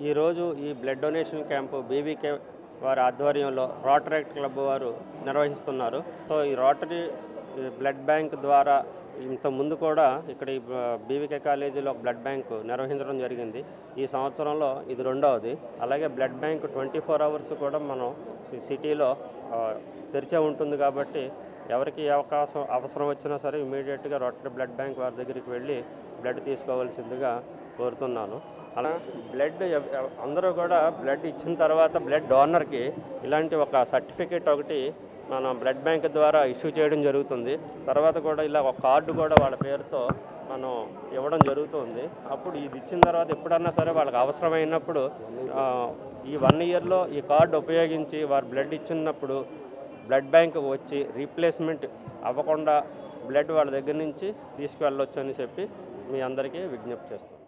ఈరోజు ఈ blood donation camp BVK వారి ఆధ్వర్యంలో రోటరీ క్లబ్ వారు నిర్వహిస్తున్నారు. సో ఈ రోటరీ బ్లడ్ బ్యాంక్ ద్వారా ఇంత ముందు కూడా ఇక్కడ ఈ బీవీకే కాలేజీలో బ్లడ్ బ్యాంక్ నిర్వహించడం జరిగింది. ఈ సంవత్సరంలో ఇది రెండవది. అలాగే blood bank twenty four hours కూడా మనం సి- సిటీలో తెరిచే ఉంటుంది కాబట్టి ఎవరికి అవకాశం అవసరం వచ్చినా సరే ఇమీడియట్గా రోటరీ బ్లడ్ బ్యాంక్ వారి దగ్గరికి వెళ్ళి బ్లడ్ తీసుకోవాల్సిందిగా కోరుతున్నాను. అలా బ్లడ్ అందరూ కూడా బ్లడ్ ఇచ్చిన తర్వాత బ్లడ్ డోనర్కి ఇలాంటి ఒక సర్టిఫికేట్ ఒకటి మన బ్లడ్ బ్యాంక్ ద్వారా ఇష్యూ చేయడం జరుగుతుంది. తర్వాత కూడా ఇలా ఒక కార్డు కూడా వాళ్ళ పేరుతో మనం ఇవ్వడం జరుగుతుంది. అప్పుడు ఇది ఇచ్చిన తర్వాత ఎప్పుడన్నా సరే వాళ్ళకి అవసరమైనప్పుడు ఈ వన్ ఇయర్లో ఈ కార్డు ఉపయోగించి వారు బ్లడ్ ఇచ్చినప్పుడు బ్లడ్ బ్యాంక్ వచ్చి రీప్లేస్మెంట్ అవ్వకుండా బ్లడ్ వాళ్ళ దగ్గర నుంచి తీసుకువెళ్ళొచ్చు అని చెప్పి మీ అందరికీ విజ్ఞప్తి చేస్తాను